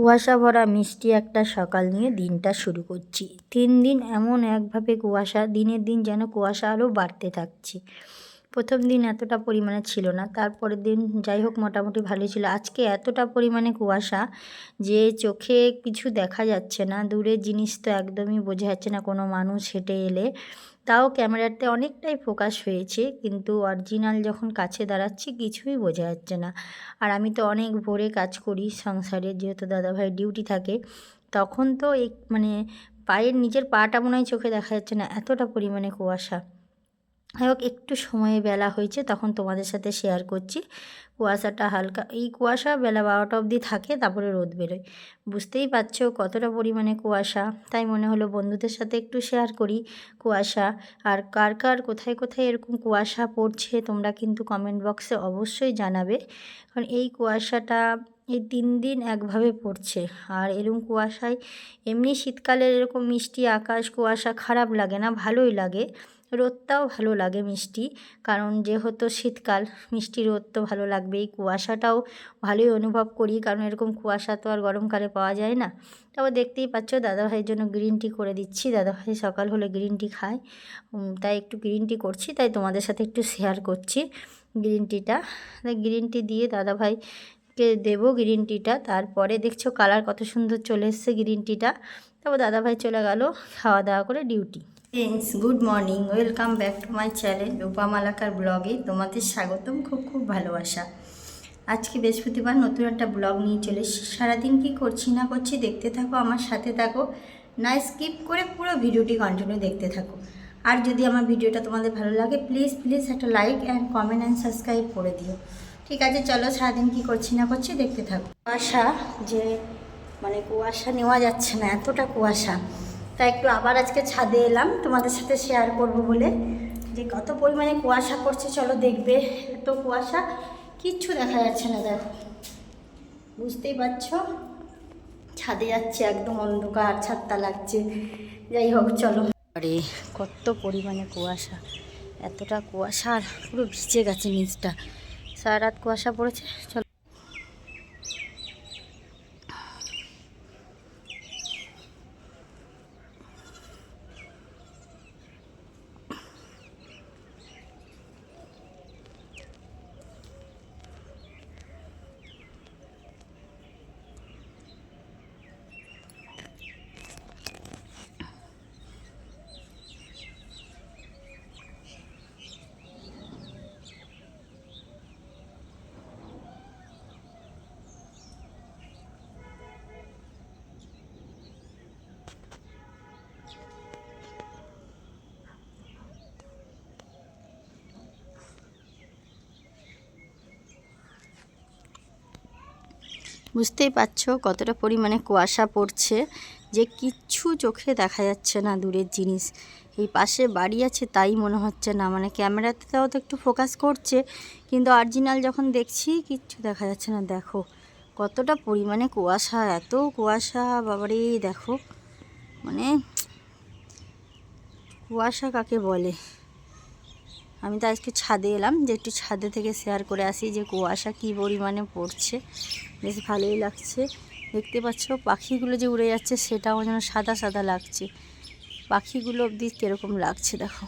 কুয়াশা ভরা মিষ্টি একটা সকাল নিয়ে দিনটা শুরু করছি। তিন দিন এমন একভাবে কুয়াশা, দিনের দিন যেন কুয়াশা আরও বাড়তে থাকছে। প্রথম দিন এতটা পরিমাণে ছিল না, তারপরের দিন যাই হোক মোটামুটি ভালোই ছিল। আজকে এতটা পরিমাণে কুয়াশা যে চোখে কিছু দেখা যাচ্ছে না, দূরের জিনিস তো একদমই বোঝা যাচ্ছে না, কোনো মানুষ হেঁটে এলে। তাও ক্যামেরাতে অনেকটাই ফোকাস হয়েছে, কিন্তু অরিজিনাল যখন কাছে দাঁড়াচ্ছি কিছুই বোঝা যাচ্ছে না। আর আমি তো অনেক ভোরে কাজ করি সংসারে, যেহেতু দাদাভাই ডিউটি থাকে, তখন তো এই মানে পায়ের নিজের পাটা মনে হয় চোখে দেখা যাচ্ছে না, এতটা পরিমাণে কুয়াশা। হোক একটু সময়ে বেলা হয়েছে, তখন তোমাদের সাথে শেয়ার করছি। কুয়াশাটা হালকা, এই কুয়াশা বেলা বারোটা অবধি থাকে, তারপরে রোদ বেরোয়। বুঝতেই পারছ কতটা পরিমাণে কুয়াশা। তাই মনে হলো বন্ধুদের সাথে একটু শেয়ার করি কুয়াশা, আর কার কার, কোথায় কোথায় এরকম কুয়াশা পড়ছে, তোমরা কিন্তু কমেন্ট বক্সে অবশ্যই জানাবে। কারণ এই কুয়াশাটা এই তিন দিন একভাবে পড়ছে, আর এরকম কুয়াশায় এমনি শীতকালের এরকম মিষ্টি আকাশ কুয়াশা খারাপ লাগে না, ভালোই লাগে। রোদটাও ভালো লাগে মিষ্টি। কারণ যেহেতু শীতকাল, মিষ্টি রোদ তো ভালো লাগবেই। কুয়াশাটাও ভালোই অনুভব করি, কারণ এরকম কুয়াশা তো আর গরমকালে পাওয়া যায় না। তারপর দেখতেই পাচ্ছ, দাদাভাইয়ের জন্য গ্রিন টি করে দিচ্ছি। দাদাভাই সকাল হলে গ্রিন টি খায়। তাই একটু গ্রিন টি করছি, তাই তোমাদের সাথে একটু শেয়ার করছি গ্রিন টিটা তাই গ্রিন টি দিয়ে দাদাভাইকে দেবো গ্রিন টিটা তারপরে দেখছ কালার কত সুন্দর চলে এসছে গ্রিন টিটা তারপর দাদাভাই চলে গেল খাওয়া দাওয়া করে duty friends good morning welcome back to my channel Rupa Malakar ব্লগে তোমাদের স্বাগতম, খুব খুব ভালোবাসা। আজকে বৃহস্পতিবার, নতুন একটা ব্লগ নিয়ে চলে এসেছি। সারাদিন কী করছি না করছি দেখতে থাকো, আমার সাথে থাকো। না স্কিপ করে পুরো ভিডিওটি কন্টিনিউ দেখতে থাকো। আর যদি আমার ভিডিওটা তোমাদের ভালো লাগে প্লিজ প্লিজ একটা like and comment and subscribe করে দিও। ঠিক আছে, চলো সারাদিন কী করছি না করছি দেখতে থাকো। কুয়াশা যে মানে কুয়াশা নেওয়া যাচ্ছে না, এতটা কুয়াশা। তাই একটু আবার আজকে ছাদে এলাম। তোমাদের সাথে শেয়ার করব বলে। যে কত পরিমাণে কুয়াশা পড়ছে, চলো দেখবে। এত কুয়াশা, কিচ্ছু দেখা যাচ্ছে না, দেখো। বুঝতেই পারছ? ছাদে যাচ্ছে, একদম অন্ধকার, ছাদটা লাগছে। যাই হোক, চলো। আরে, কত পরিমাণে কুয়াশা। এতটা কুয়াশা, আর পুরো ভিজে গেছে নিচটা। সারা রাত কুয়াশা পড়েছে, চলো। বুঝতেই পারছ কতটা পরিমাণে কুয়াশা পড়ছে যে কিচ্ছু চোখে দেখা যাচ্ছে না দূরের জিনিস। এই পাশে বাড়ি আছে তাই মনে হচ্ছে না। মানে ক্যামেরাতে তাও তো একটু ফোকাস করছে, কিন্তু অরিজিনাল যখন দেখছি কিচ্ছু দেখা যাচ্ছে না। দেখো কতটা পরিমাণে কুয়াশা, এত কুয়াশা, বাবারে দেখো। মানে কুয়াশা কাকে বলে? আমি তো আজকে ছাদে এলাম, যে একটু ছাদে থেকে শেয়ার করে আসি যে কুয়াশা কী পরিমাণে পড়ছে। বেশ ভালোই লাগছে। দেখতে পাচ্ছ পাখিগুলো যে উড়ে যাচ্ছে, সেটাও যেন সাদা সাদা লাগছে। পাখিগুলো অবধি কীরকম লাগছে দেখো।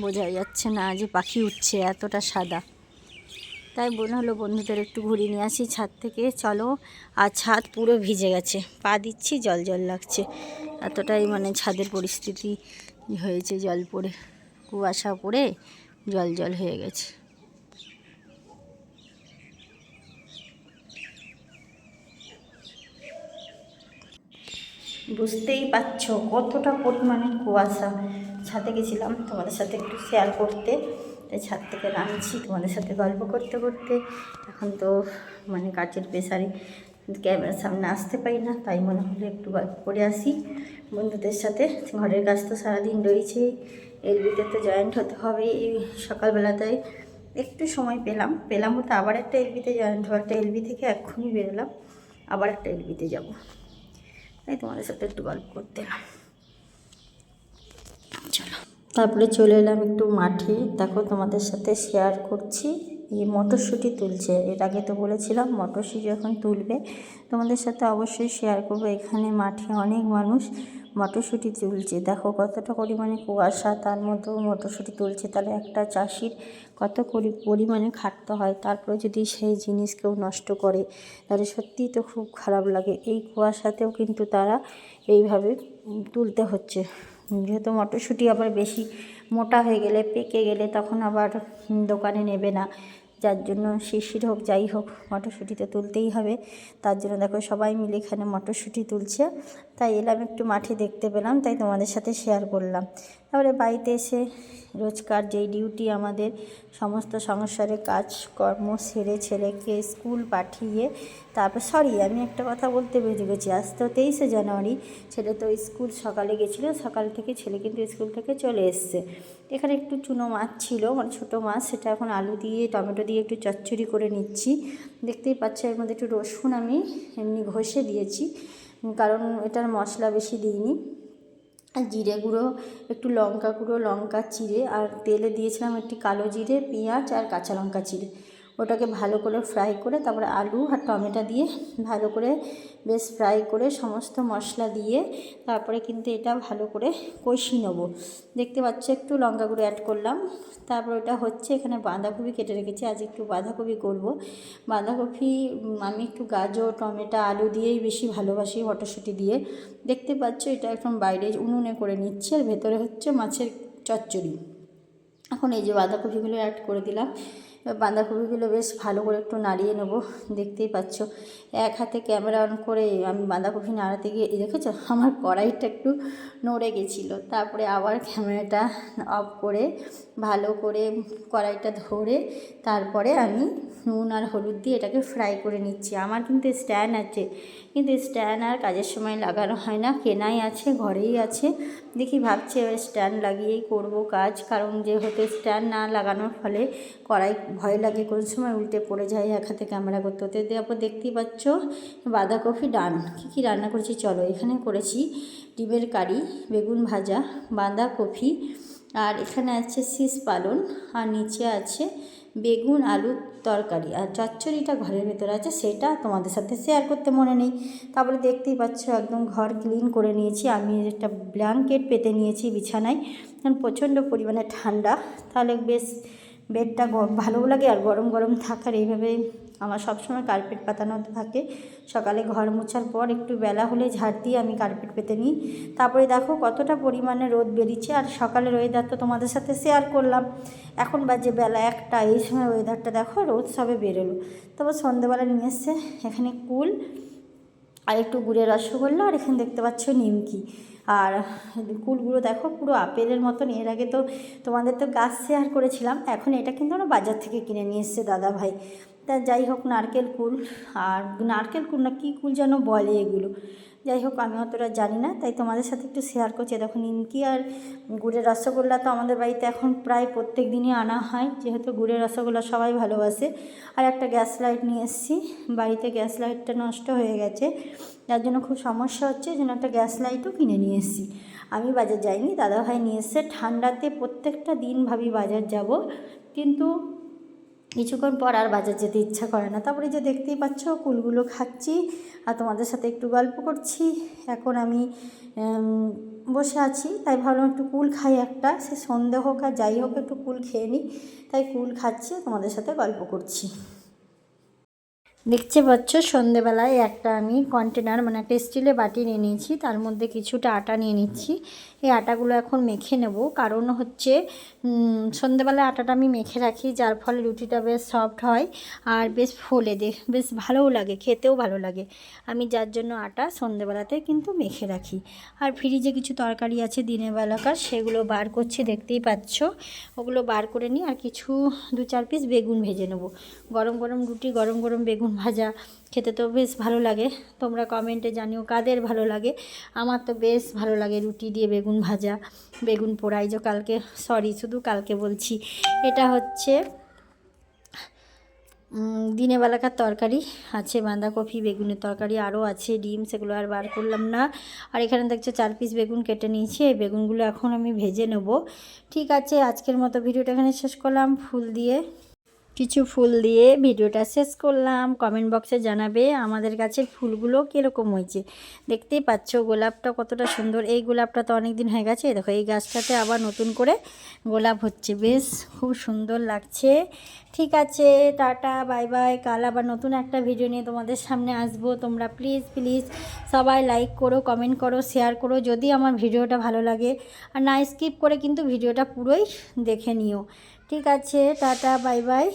বোঝা যাচ্ছে না যে পাখি উঠছে এতটা সাদা। তাই মনে হলো বন্ধুদের একটু ঘুরিয়ে নিয়ে আসি ছাদ থেকে। চলো, আর ছাদ পুরো ভিজে গেছে। পা দিচ্ছি, জল জল লাগছে। এতটাই মানে ছাদের পরিস্থিতি হয়েছে জল পড়ে। কুয়াশা পড়ে জল জল হয়ে গেছে। বুঝতেই পারছ কতটা পরিমাণে কুয়াশা। ছাদে গেছিলাম তোমাদের সাথে একটু শেয়ার করতে। তাই ছাদ থেকে নামছি তোমাদের সাথে গল্প করতে করতে। এখন তো মানে কাজের প্রেসারে ক্যামেরার সামনে আসতে পারি না, তাই মনে হলো একটু গল্প করে আসি। বন্ধুদের সাথে ঘরের কাজ তো সারাদিন রয়েছে এলবিতে তো জয়েন্ট হতে হবে এই সকালবেলাটাই একটু সময় পেলাম। পেলাম হতো আবার একটা এলবিতে জয়েন্ট হব একটা এলবি থেকে এক্ষুনি বেরোলাম। আবার একটা এলবিতে যাব। তাই তোমাদের সাথে একটু গল্প করতে এলাম চলো। তারপরে চলে এলাম একটু মাঠে। দেখো তোমাদের সাথে শেয়ার করছি। এই মটরশুঁটি তুলছে। এর আগে তো বলেছিলাম, মটরশুঁটি যখন তুলবে, তোমাদের সাথে অবশ্যই শেয়ার করব। এখানে মাঠে অনেক মানুষ। মটরশুঁটি তুলছে। দেখো কতটা পরিমাণে কুয়াশা, তার মধ্যেও মটরশুঁটি তুলছে। তাহলে একটা চাষির কত পরিমাণে খাটতে হয়, তারপরে যদি সেই জিনিস কেউ নষ্ট করে, তাহলে সত্যিই তো খুব খারাপ লাগে। এই কুয়াশাতেও কিন্তু তারা এইভাবে তুলতে হচ্ছে। যেহেতু মটরশুঁটি আবার বেশি মোটা হয়ে গেলে, পেকে গেলে তখন আবার দোকানে নেবে না। যার জন্য শিশির হোক, যাই হোক, মটরশুঁটি তো তুলতেই হবে। তার জন্য দেখো সবাই মিলে এখানে মটরশুঁটি তুলছে। তাই এলাম একটু মাঠে দেখতে পেলাম, তাই তোমাদের সাথে শেয়ার করলাম। তারপরে বাড়িতে এসে রোজকার যেই ডিউটি আমাদের সমস্ত সংসারে কাজকর্ম সেরে ছেলেকে স্কুল পাঠিয়ে তারপর সরি আমি একটা কথা বলতে বেজে গেছি। আজ তো তেইশে জানুয়ারি, ছেলে তো স্কুল সকালে গেছিল, সকাল থেকে ছেলে কিন্তু স্কুল থেকে চলে এসছে। এখানে একটু চুনো মাছ ছিল মানে ছোটো মাছ, সেটা এখন আলু দিয়ে, টমেটো দিয়ে একটু চচ্চড়ি করে নিচ্ছি। দেখতেই পাচ্ছ, এর মধ্যে একটু রসুন আমি এমনি ঘষে দিয়েছি, কারণ এটার মশলা বেশি দিইনি। জিরে গুঁড়ো, একটু লঙ্কা গুঁড়ো, লঙ্কা চিড়ে, আর তেলে দিয়েছিলাম একটি কালো জিরে, পেঁয়াজ আর কাঁচা লঙ্কা চিড়ে। ওটাকে ভালো করে ফ্রাই করে তারপরে আলু আর টমেটো দিয়ে ভালো করে বেশ ফ্রাই করে সমস্ত মশলা দিয়ে তারপরে কিন্তু এটা ভালো করে কষিয়ে নেব। দেখতে পাচ্ছ, একটু লঙ্কা গুঁড়ো অ্যাড করলাম। তারপর ওটা হচ্ছে এখানে বাঁধাকপি কেটে রেখেছি। আজ একটু বাঁধাকপি করব। বাঁধাকপি আমি একটু গাজর, টমেটো, আলু দিয়েই বেশি ভালোবাসি মটরশুঁটি দিয়ে। দেখতে পাচ্ছ, এটা একদম বাইরে উনুনে করে নিচ্ছে। আর ভেতরে হচ্ছে মাছের চচ্চড়ি। এখন এই যে বাঁধাকপিগুলো অ্যাড করে দিলাম। বাঁধাকপিগুলো বেশ ভালো করে একটু নাড়িয়ে নেব, দেখতেই পাচ্ছ। এক হাতে ক্যামেরা অন করে আমি বাঁধাকপি নাড়াতে গিয়ে দেখেছ? আমার কড়াইটা একটু নড়ে গেছিল। তারপরে আবার ক্যামেরাটা অফ করে, ভালো করে কড়াইটা ধরে, তারপরে আমি নুন আর হলুদ দিয়ে এটাকে ফ্রাই করে নিচ্ছি। আমার কিন্তু স্ট্যান্ড আছে কিন্তু স্ট্যান্ড আর কাজের সময় লাগানো হয় না, কেনাই আছে, ঘরেই আছে। দেখি ভাবছি এবার স্ট্যান্ড লাগিয়েই করব কাজ, কারণ যেহেতু স্ট্যান্ড না লাগানোর ফলে কড়াই ভয় লাগে, কোন সময় উল্টে পড়ে যায় এক হাতে ক্যামেরা করতে। হতে তারপর দেখতেই পাচ্ছ, বাঁধাকপি ডান, কী কী রান্না করেছি? চলো এখানে করেছি ডিমের কারি, বেগুন ভাজা, বাঁধাকপি, আর এখানে আছে শীষ পালন, আর নিচে আছে বেগুন আলুর তরকারি আর চচ্চড়িটা ঘরের ভেতরে আছে, সেটা তোমাদের সাথে শেয়ার করতে মনে নেই। তারপরে দেখতেই পাচ্ছ, একদম ঘর ক্লিন করে নিয়েছি। আমি একটা ব্ল্যাঙ্কেট পেতে নিয়েছি বিছানায়। কারণ প্রচণ্ড পরিমাণে ঠান্ডা। তাহলে বেশ বেডটা ভালোও লাগে আর গরম গরম থাকার এইভাবে আমার সবসময় কার্পেট পাতানো থাকে। সকালে ঘর মোছার পর একটু বেলা হলে ঝাড় দিয়ে আমি কার্পেট পেতে নিই। তারপরে দেখো কতটা পরিমাণে রোদ বেরিয়েছে আর সকালের ওয়েদার তো তোমাদের সাথে শেয়ার করলাম। এখন বাজে বেলা একটা, এই সময় ওয়েদারটা দেখো রোদ সবে বেরোলো। তারপর সন্ধ্যেবেলা নিয়ে এসছে এখানে কুল। আর একটু গুড়ের রসগোল্লা আর এখানে দেখতে পাচ্ছ নিমকি। আর কুলগুলো দেখো পুরো আপেলের মতন, এর আগে তো তোমাদের তো গাছ শেয়ার করেছিলাম, এখন এটা কিন্তু আমরা বাজার থেকে কিনে নিয়ে এসছে দাদা ভাই। তা যাই হোক, নারকেল কুল, আর নারকেল কুল না কী কুল যেন বলে এগুলো। যাই হোক, আমি অতটা জানি না, তাই তোমাদের সাথে একটু শেয়ার করছি। দেখো, নিমকি আর গুড়ের রসগোল্লা তো আমাদের বাড়িতে এখন প্রায় প্রত্যেক দিনই আনা হয়, যেহেতু গুড়ের রসগোল্লা সবাই ভালোবাসে। আর একটা গ্যাস লাইট নিয়ে এসেছি, বাড়িতে গ্যাস লাইটটা নষ্ট হয়ে গেছে, যার জন্য খুব সমস্যা হচ্ছে জন্য একটা গ্যাস লাইটও কিনে নিয়ে এসেছি। আমি বাজার যাইনি, দাদাভাই নিয়ে এসছে, ঠান্ডাতে প্রত্যেকটা দিন ভাবি বাজার যাব, কিন্তু কিছুক্ষণ পর আর বাজার যেতে ইচ্ছা করে না। তারপরে যে দেখতেই পাচ্ছ, কুলগুলো খাচ্ছি আর তোমাদের সাথে একটু গল্প করছি। এখন আমি বসে আছি, তাই ভাবলাম একটু কুল খাই একটা। সে সন্দেহ হোক আর যাই হোক, একটু কুল খেয়ে নিই। তাই কুল খাচ্ছি, তোমাদের সাথে গল্প করছি। দেখতে পাচ্ছ, সন্ধেবেলায় একটা আমি কন্টেনার মানে একটা স্টিলের বাটি নিয়ে নিয়েছি। তার মধ্যে কিছুটা আটা নিয়ে নিচ্ছি। এই আটাগুলো এখন মেখে নেব। কারণ হচ্ছে সন্ধেবেলায় আটাটা আমি মেখে রাখি, যার ফলে রুটিটা বেশ সফট হয় আর বেশ ফোলে দে, বেশ ভালোও লাগে, খেতেও ভালো লাগে। আমি যার জন্য আটা সন্ধেবেলাতে কিন্তু মেখে রাখি। আর ফ্রিজে কিছু তরকারি আছে, দিনের বেলাকার সেগুলো বার করছি, দেখতেই পাচ্ছ। ওগুলো বার করে নিই আর কিছু দু চার পিস বেগুন ভেজে নেব। গরম গরম রুটি, গরম গরম বেগুন ভাজা খেতে তো বেশ ভালো লাগে। তোমরা কমেন্টে জানিও কাদের ভালো লাগে। আমার তো বেশ ভালো লাগে রুটি দিয়ে বেগুন ভাজা, বেগুন পোড়াই যে কালকে সরি শুধু কালকে বলছি। এটা হচ্ছে দিনের বেলাকার তরকারি। আছে বাঁধাকপি, বেগুনের তরকারি আরও আছে, ডিম সেগুলো আর বার করলাম না। আর এখানে দেখছ চার পিস বেগুন কেটে নিয়েছি। এই বেগুনগুলো এখন আমি ভেজে নেব। ঠিক আছে, আজকের মতো ভিডিওটা এখানে শেষ করলাম। ফুল দিয়ে কিছু ফুল দিয়ে ভিডিওটা শেষ করলাম। কমেন্ট বক্সে জানাবে আমাদের গাছের ফুলগুলো কীরকম হয়েছে। দেখতেই পাচ্ছ গোলাপটা কতটা সুন্দর। এই গোলাপটা তো অনেক দিন হয়ে গেছে। দেখো, এই গাছটাতে আবার নতুন করে গোলাপ হচ্ছে। বেশ, খুব সুন্দর লাগছে। ঠিক আছে, টাটা, বাই বাই। কাল আবার নতুন একটা ভিডিও নিয়ে তোমাদের সামনে আসব। তোমরা প্লিজ প্লিজ সবাই লাইক করো কমেন্ট করো শেয়ার করো, যদি আমার ভিডিওটা ভালো লাগে। আর না স্কিপ করে কিন্তু ভিডিওটা পুরোই দেখে নিও। ঠিক আছে, টাটা, বাই বাই।